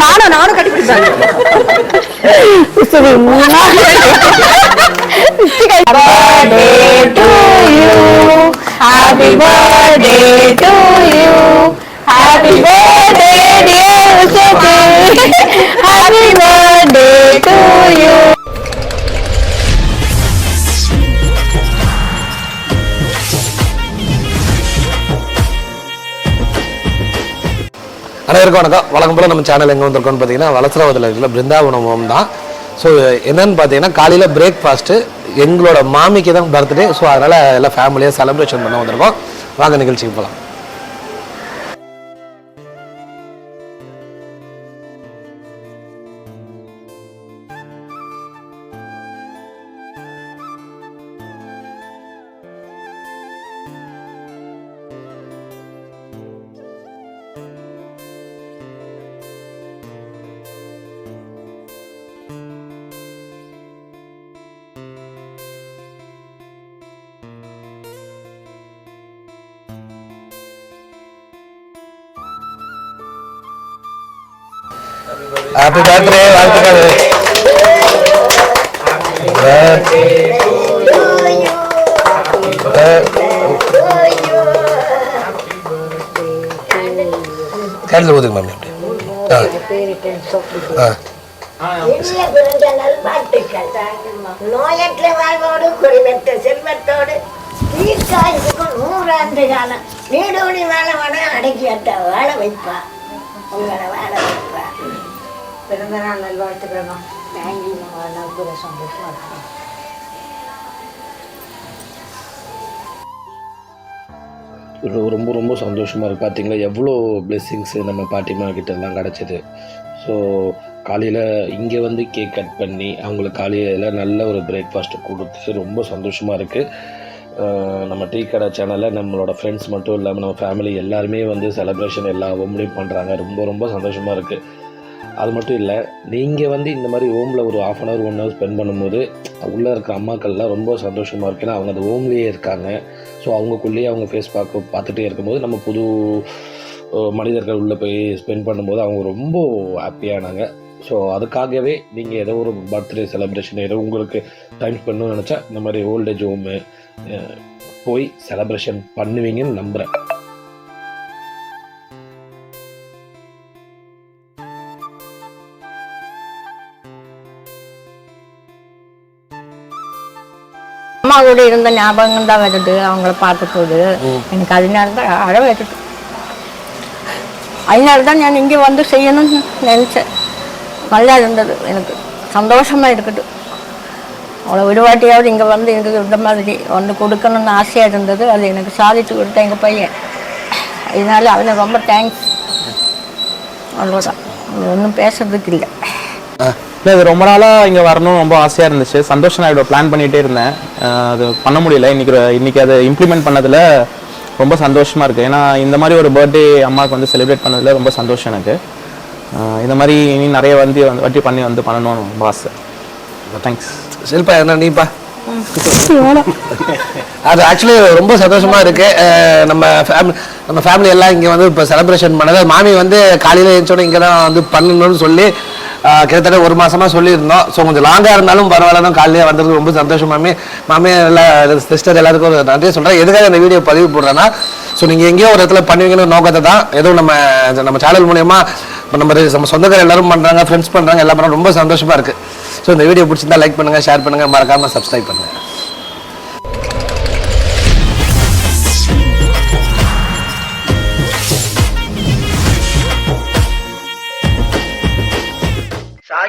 ನಾನು ನಾನು ಕಟ್ಟಿದ್ದಾನೆ Happy birthday to you. Happy birthday. அனைவருக்கும் வணக்கம். வழக்கம் போல் நம்ம சேனல் எங்கே வந்திருக்கோம்னு பார்த்தீங்கன்னா வளசரவதில் இருக்கிற பிருந்தாவனம் ஹோம் தான். ஸோ என்னென்னு பார்த்தீங்கன்னா காலையில் பிரேக்ஃபாஸ்ட்டு எங்களோட மாமிக்கு தான் பர்த்டே ஸோ அதனால் எல்லாம் ஃபேமிலியாக செலிப்ரேஷன் பண்ண வந்திருக்கோம். வாங்க நிகழ்ச்சிக்கு போகலாம் ஹாப்பி பர்த்டே வாழ்த்துக்கள் கேண்டில் ஊதுங்க மேம் ஆ ஆ நோயற்ற வாழ்வோடு குறைவற்ற செல்வத்தோடு தீர்க்காயுக்கும் நூறாண்டு காலம் நீடோடி வாழ வாழ அடக்கி வாழ வைப்பா உங்களை வாழ பிறந்த நாள் நல்வாழ்த்துக்கிறோம்மா தேங்க்யூ நான் கூட சந்தோஷமா இருக்கேன் ரொம்ப ரொம்ப சந்தோஷமாக இருக்குது பார்த்தீங்களா எவ்வளோ பிளெஸ்ஸிங்ஸு நம்ம பாட்டிமா கிடச்சிது. ஸோ காலையில் இங்கே வந்து கேக் கட் பண்ணி அவங்களுக்கு காலையில் நல்ல ஒரு பிரேக்ஃபாஸ்ட்டு கொடுத்து ரொம்ப சந்தோஷமாக இருக்குது நம்ம டீ கடை சேனலில் நம்மளோட ஃப்ரெண்ட்ஸ் மட்டும் இல்லாமல் நம்ம ஃபேமிலி எல்லாருமே வந்து செலப்ரேஷன் எல்லா ஒம்பளையும் பண்ணுறாங்க ரொம்ப ரொம்ப சந்தோஷமாக இருக்குது அது மட்டும் இல்லை நீங்கள் வந்து இந்த மாதிரி ஹோமில் ஒரு half an hour one hour spend பண்ணும்போது உள்ளே இருக்க அம்மாக்கள்லாம் ரொம்ப சந்தோஷமாக இருக்கு. ஏன்னா அவங்க அந்த ஹோம்லேயே இருக்காங்க. ஸோ அவங்கக்குள்ளேயே அவங்க ஃபேஸ் பார்க்க பார்த்துட்டே இருக்கும்போது நம்ம புது மனிதர்கள் உள்ளே போய் ஸ்பெண்ட் பண்ணும்போது அவங்க ரொம்ப ஹாப்பியானாங்க ஸோ அதுக்காகவே நீங்கள் ஏதோ ஒரு பர்த்டே செலப்ரேஷன் ஏதோ உங்களுக்கு டைம் ஸ்பெண்ட் நினச்சா இந்த மாதிரி ஓல்டேஜ் ஹோமு போய் செலப்ரேஷன் பண்ணுவீங்கன்னு நம்புகிறேன் அம்மா கூட இருந்த ஞாபகம் தான் வருது அவங்கள பார்க்கும்போது எனக்கு அதனால தான் அழ வருது அதனால தான் நான் இங்கே வந்து செய்யணும்னு நினச்சேன். நல்லா இருந்தது எனக்கு. சந்தோஷமா இருக்குது. அவ்வளோ விடுவாட்டியாவது இங்கே வந்து எனக்கு இந்த மாதிரி வந்து கொடுக்கணும்னு ஆசையாக இருந்தது. அது எனக்கு சாதிச்சு கொடுத்த எங்கள் பையன். இதனால அவனுக்கு ரொம்ப தேங்க்ஸ் அவ்வளோதான் ஒன்றும் பேசுறதுக்கு இல்லை. இல்லை இது ரொம்ப நாளாக இங்கே வரணும் ரொம்ப ஆசையாக இருந்துச்சு. சந்தோஷம் நான் பிளான் பண்ணிகிட்டே இருந்தேன். அது பண்ண முடியல. இன்னைக்கு இன்னைக்கு அதை இம்ப்ளிமெண்ட் பண்ணதில் ரொம்ப சந்தோஷமாக இருக்குது ஏன்னா இந்த மாதிரி ஒரு பர்த்டே அம்மாவுக்கு வந்து செலிப்ரேட் பண்ணதில் ரொம்ப சந்தோஷம் எனக்கு. இந்த மாதிரி இனி நிறைய வந்து வந்து வாட்டி பண்ணி வந்து பண்ணணும்னு ரொம்ப ஆசை. தேங்க்ஸ் ஷில்பா என்ன நீப்பா அது ஆக்சுவலி ரொம்ப சந்தோஷமா இருக்கு. நம்ம ஃபேமிலி நம்ம ஃபேமிலி எல்லாம் இங்க வந்து இப்போ செலிப்ரேஷன் பண்ணது மாமி வந்து காலையில எழுந்தோட இங்க தான் வந்து பண்ணணும்னு சொல்லி கிட்டத்தட்ட ஒரு மாசமா சொல்லியிருந்தோம். ஸோ கொஞ்சம் லாங்கா இருந்தாலும் பரவாயில்ல காலையிலே வந்தது ரொம்ப சந்தோஷம் மாமி. மாமி எல்லா சிஸ்டர் எல்லாருக்கும் ஒரு நன்றி சொல்றேன். எதுக்காக இந்த வீடியோ பதிவு போடுறேன்னா ஸோ நீங்கள் எங்கேயோ ஒரு இடத்துல பண்ணுவீங்கன்னு நோக்கத்தை தான். ஏதோ நம்ம நம்ம சேனல் மூலயமா நம்ம நம்ம சொந்தக்கார எல்லாரும் பண்ணுறாங்க ஃப்ரெண்ட்ஸ் பண்ணுறாங்க எல்லாம் பண்ணுறாங்க ரொம்ப சந்தோஷமாக இருக்குது ஸோ இந்த வீடியோ பிடிச்சிருந்தா லைக் பண்ணுங்க ஷேர் பண்ணுங்க. மறக்காமல் சப்ஸ்கிரைப் பண்ணுங்க.